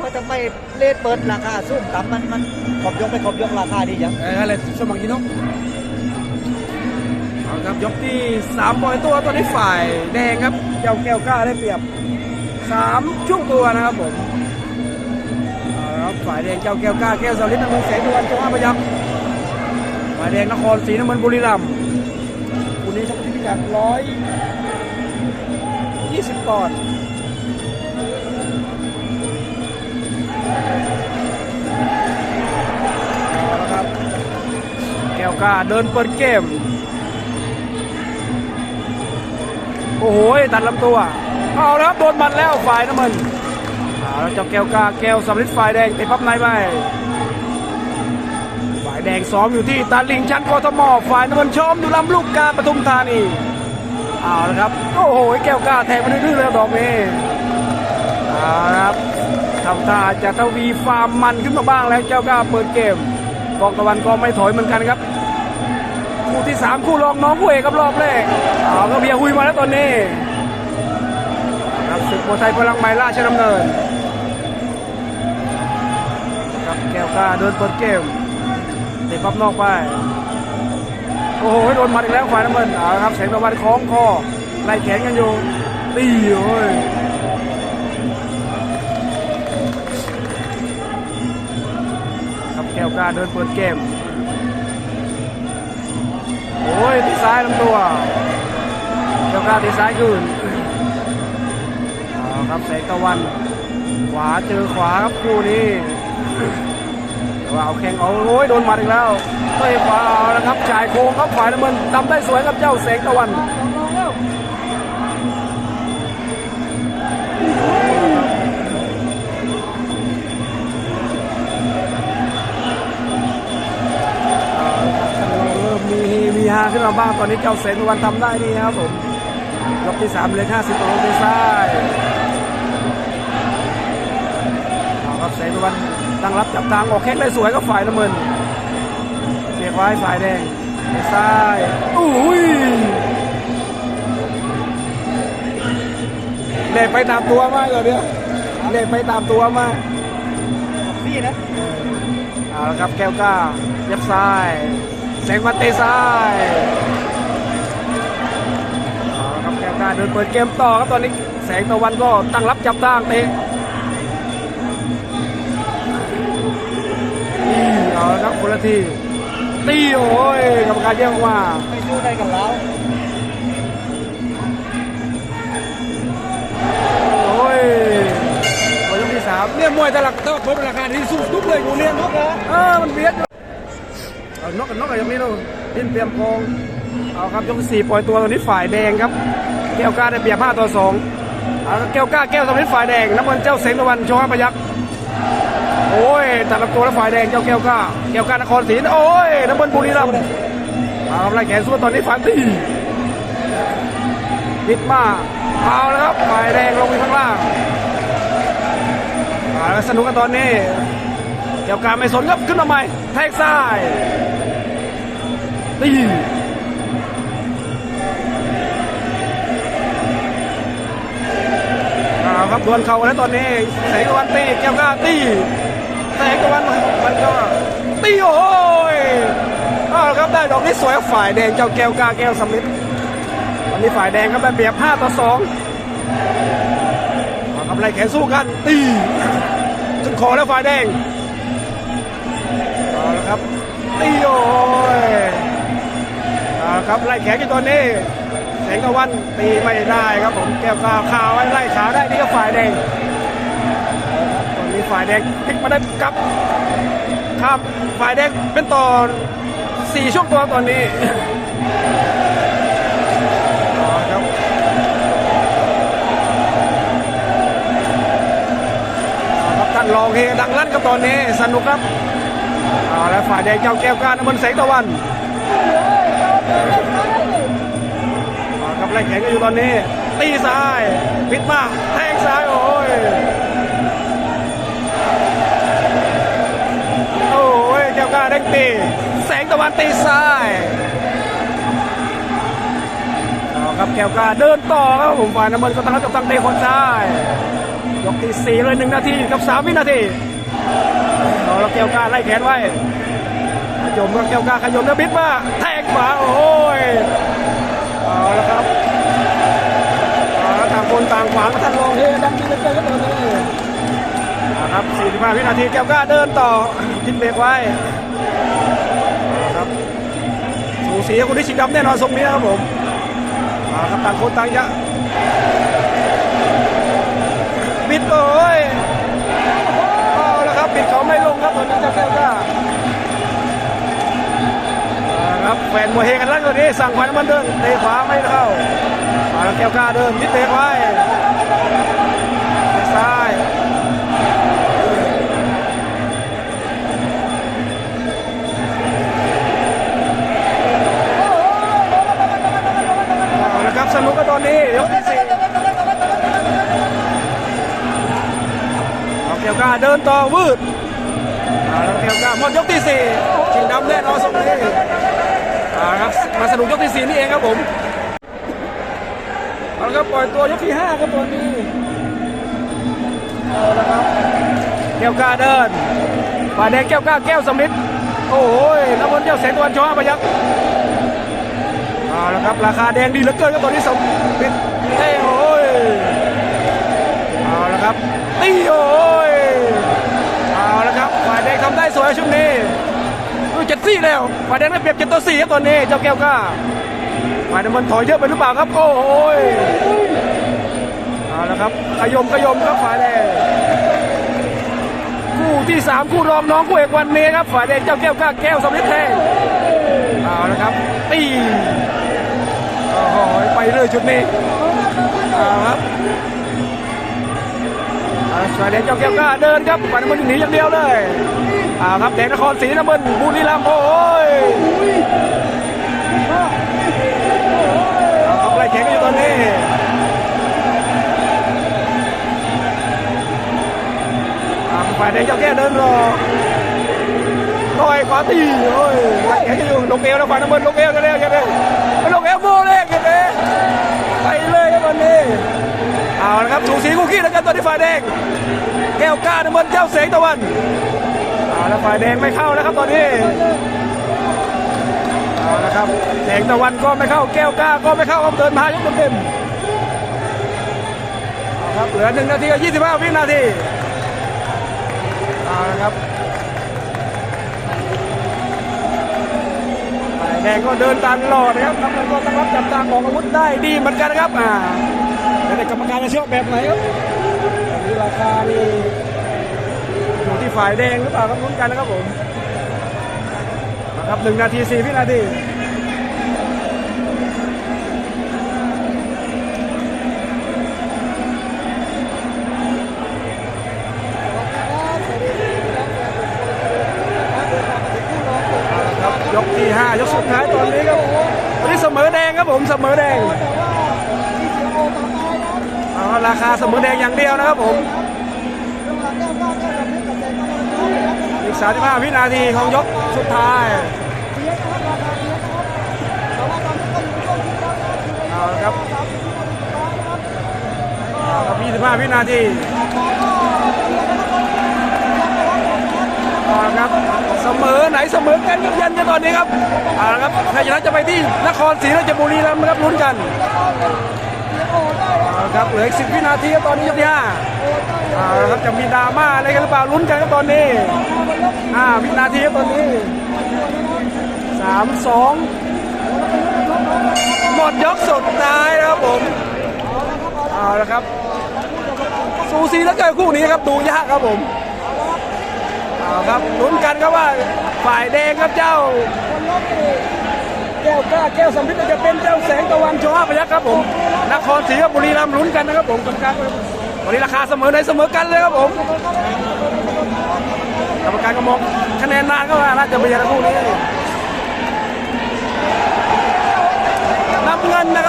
ว่าทำไมเลดเปิดราคาสูงต่ำมันมันขอบยกไปขอบยกราคาดีจังเอออะไรสมังกินนกเอาครับยกที่สามปล่อยตัวตัวนี้ฝ่ายแดงครับเจ้าแก้วกล้าได้เปรียบสามช่วงตัวนะครับผมครับฝ่ายแดงเจ้าแก้วกล้าแก้วสลิดน้ำมันแสงตะวันจงอาพยักษ์ฝ่ายแดงนครศรีน้ำมันบุรีรัมย์คู่นี้ชกที่พิกัดร้อยยี่สิบปอนด์ ครับแก้วกาเดินเปิดเกม โอ้โห ตัดลำตัว เอาแล้วครับโดนหมัดแล้วฝ่ายน้ำมันเอาแล้วเจ้าแก้วกาแก้วสำลิดฝ่ายแดงติดพับในไปฝ่ายแดงซ้อมอยู่ที่ตาลิงชั้นกทมฝ่ายน้ำมันชมอยู่ลำลูกกาปทุมธานีเอาละครับ โอ้โห แก้วกาแทงไปดื้อๆเลยดอกนี้เอาละครับ ทำท่าจะทวีฟาร์มมันขึ้นมาบ้างแล้วเจ้าก้าเปิดเกมกองตะวันก็ไม่ถอยเหมือนกันครับ คู่ที่สามคู่รองน้องคู่เอกครับรอบแรกเอาก็เบียร์หุยมาแล้วตอนนี้ครับศึกมวยไทยพลังใหม่ราชดำเนินครับแก้วกล้าเดินเปิดเกมเตะปั๊บนอกไปโอ้โหโดนมัดอีกแล้วฝ่ายน้ำเงินเอาครับแสงตะวันคล้องคอไล่แขนกันอยู่ตีโอ้ย เดินเปิดเกม โอ้ยที่ซ้ายลำตัวเจ้าก้าที่ซ้ายคืนเอาครับแสงตะวัน ขวาเจอขวาครับคู่นี้แต่ว่าเอาแข่งเอาโอ้ยโดนหมัดอีกแล้วเตะขวาเอาละครับจ่ายโค้งครับฝ่ายน้ำเงินทำได้สวยครับเจ้าแสงตะวัน ขึ้นมาบ้างตอนนี้เจ้าแสงตะวันทำได้ดีครับผมยกที่สามเลยห้าสิบต่อลงไปซ้ายเอาครับแสงตะวันตั้งรับจับทางออกแข้งได้สวยก็ฝ่ายน้ำเงินเสียบไว้ฝ่ายแดงไปซ้ายอุ้ยเล็กไปตามตัวมากเลยเนี่ยเล็กไปตามตัวมากพี่นะเอาละครับแก้วกล้ายับซ้าย แสงมันเตะซ้ายเอาละครับแก้วกล้าเดินเปิดเกมต่อครับตอนนี้แสงตะวันก็ตั้งรับจับทางเตะตีเอาละครับคนละทีตีโอ้ยกรรมการแยกออกมาไม่สู้ได้กับเราโอ้ยมวยยกที่สามเนี่ยมวยแต่ละแต่ละคนราคาที่สูงทุกเลยกูเนี่ยนกเหรอเออมันเบียดเอา นกกับนกกับยกนี้เราดิ้นเตรียมกองเอาครับยกสี่ปล่อยตัวตอนนี้ฝ่ายแดงครับ แก้วกล้าได้เปรียบห้าต่อสองเอาละแก้วกล้าแก้วสำลิดฝ่ายแดงน้ำมันเจ้าเสงตะวันโชว์พยักษ์โอ้ยตัดลำตัวแล้วฝ่ายแดงเจ้าแก้วกล้าแก้วกล้านครศรีโอ้ยน้ำมันบุรีรัมย์เอาครับไล่แขนสู้ตอนนี้ฟันตีพิดมาเอาแล้วครับฝ่ายแดงลงไปข้างล่างเอาแล้วสนุกกันตอนนี้ เดี๋ยวการไม่สนครับขึ้นมาใหม่แทงซ้ายตีเอาครับดวลเข่าแล้วตอนนี้แสงตะวันตีแก้วก้าตีแสงตะวันมันก็ตีโอ้ยเอาครับได้ดอกนี้สวยฝ่ายแดงเจ้าแก้วกาแก้วสำลิดวันนี้ฝ่ายแดงครับได้เปรียบ5ต่อ2เอาครับไล่แขนสู้กันตีจนคอแล้วฝ่ายแดง เอาละครับตีโอ้ยเอาละครับไล่แขนอยู่ตอนนี้แสงตะวันตีไม่ได้ครับผมแก้วกล้าคาไว้ไล่ขาได้นี่ก็ฝ่ายแดงตอนนี้ฝ่ายแดงพลิกมาได้กับครับฝ่ายแดงเป็นต่อสี่ช่วงตัวตอนนี้ครับครับท่านรองเฮดังลั่นครับตอนนี้สนุกครับ เอาแล้วฝ่ายแดงเจ้าแก้วการน้ำมันแสงตะวันเอาครับไล่แขนกันอยู่ตอนนี้ ตีซ้ายพิดมากแทงซ้ายโอ้ยโอ้ยแก้วกล้าเด้งตีแสงตะวันตีซ้ายเอาครับแก้วกล้าเดินต่อครับผมฝ่ายน้ำมันก็ตั้งรับกับตั้งเตะคนซ้ายยกที่สี่เลยหนึ่งนาทีกับสามวินาที แล้วแก้วกล้าไล่แขนไว้ขยมก็แก้วกล้าขยมแล้วบิดมาแทงขวาโอ้ยเอาล้วครับเอาล้วต่างคนต่างขวางท่านรองเฮดังดีเหลือเกินครับตอนนี้นะครับ45วินาทีแก้วกล้าเดินต่อทิ้งเบรกไว้ครับสูสีกับคนที่ชิงดำแน่นอนทรงนี้ครับผมเอาครับต่างคนต่างจะบิดโอ้ ตอนนี้จ้าแก้วกล้าครับแฟนมวยเฮกันแล้วตอนนี้สั่งขวัญมันเดินเตะขวาไม่เข้าเอาแล้วแก้วกล้าเดินมิดเบรกไว้ซ้ายเอาละครับสนุกกันตอนนี้ยกที่สี่เอาเกี่ยวกาเดินต่อวืด เอาแล้วเกียวกาหมดยกที่สี่ชิงดำแน่นอนสมนี้เอาครับมาสนุกยกที่สี่นี่เองครับผมเอาละครับปล่อยตัวยกที่ห้าครับตอนนี้เอาละครับเกียวกาเดินฝ่ายแดงแก้วกาแก้วสมิทโอ้ยน้ำมันเจ้าแสงตะวันช้อพยักเอาละครับราคาแดงดีเหลือเกินครับตอนนี้สมิทเอ้ยโอ้ยเอาละครับตีโอ้ย สวยชุดนี้ดูเจ็ดสี่แล้วฝ่ายแดงได้เปรียบเจ็ดต่อสี่ครับตอนนี้เจ้าแก้วกล้าฝ่ายน้ำมันถอยเยอะไปหรือเปล่าครับ โอ้ยเอาละครับขยมขยมครับฝ่ายแดงคู่ที่สามคู่รองน้องคู่เอกวันนี้ครับฝ่ายแดงเจ้าแก้วกล้าแก้วสมฤทธิ์แทงเอาละครับตีโอ้โหไปเลยชุดนี้เอาครับสายแดงเจ้าแก้วกล้าเดินครับฝันมันหนีอย่างเดียวเลย อ่าครับแดงนครศรีน้ำมันบุรีรัมย์โอ้ยเอาครับไล่แข่งกันอยู่ตอนนี้ฝ่ายแดงเจ้าแก้เดินรอต่อยขวาตีโอ้ยไล่แข่งกันอยู่ลงเอวแล้วฝ่ายน้ำมันลงเอวกันแล้วกันเลยไปลงเอวโบเลยกันเลยไปเลยครับตอนนี้เอาละครับสูสีคู่ขี้แล้วกันตอนนี้ฝ่ายแดงแก้วกล้าน้ำมันเจ้าเสงตะวัน ฝ่ายแดงไม่เข้าแล้วครับตอนนี้เอาละครับแสงตะวันก็ไม่เข้าแก้วกล้าก็ไม่เข้าครับเดินมายกเต็มเอาครับเหลือหนึ่งนาทีกับยี่สิบห้าวินาทีเอาละครับฝ่ายแดงก็เดินตามตลอดนะครับน้ำเงินก็ตั้งรับจับตาของอาวุธได้ดีเหมือนกันนะครับอ่าแต่กรรมการจะเชื่อแบบไหนครับราคานี่ ฝ่ายแดงหรือเปล่าครับลุ้นกันนะครับผมนะครับหนึ่งนาทีสี่วินาทีครับยกที่ห้ายกสุดท้ายตอนนี้ครับวันนี้เสมอแดงครับผมเสมอแดงเอาราคาเสมอแดงอย่างเดียวนะครับผม อีก 35 วินาทีของยกสุดท้ายเอาละครับเอาละครับ25 วินาทีเอาละครับเสมอไหนเสมอกันยันกันตอนนี้ครับเอาละครับใครชนะจะไปที่นครศรีราชบุรีรัมย์นะครับลุ้นกัน ครับเหลืออีก10วินาทีครับตอนนี้ยกที่ห้าเอาละครับจะมีดราม่าอะไรกันหรือเปล่าลุ้นกันครับตอนนี้ห้าวินาทีครับตอนนี้สามสองหมดยกสุดท้ายนะครับผมเอาละครับสูสีแล้วเกินคู่นี้ครับดูยากครับผมเอาครับลุ้นกันครับว่าฝ่ายแดงครับเจ้าแก้วกล้าแก้วสำริดจะเป็นเจ้าแสงตะวันชอพยักครับผม นครศรีบุรีรัมย์ลุ้นกันนะครับผมกรรมการวันนี้ราคาเสมอในเสมอกันเลยครับผมกรรมการก็มองคะแนนนานก็ว่าน่าจะเป็นอย่างคู่นี้น้ำเงินนะครับ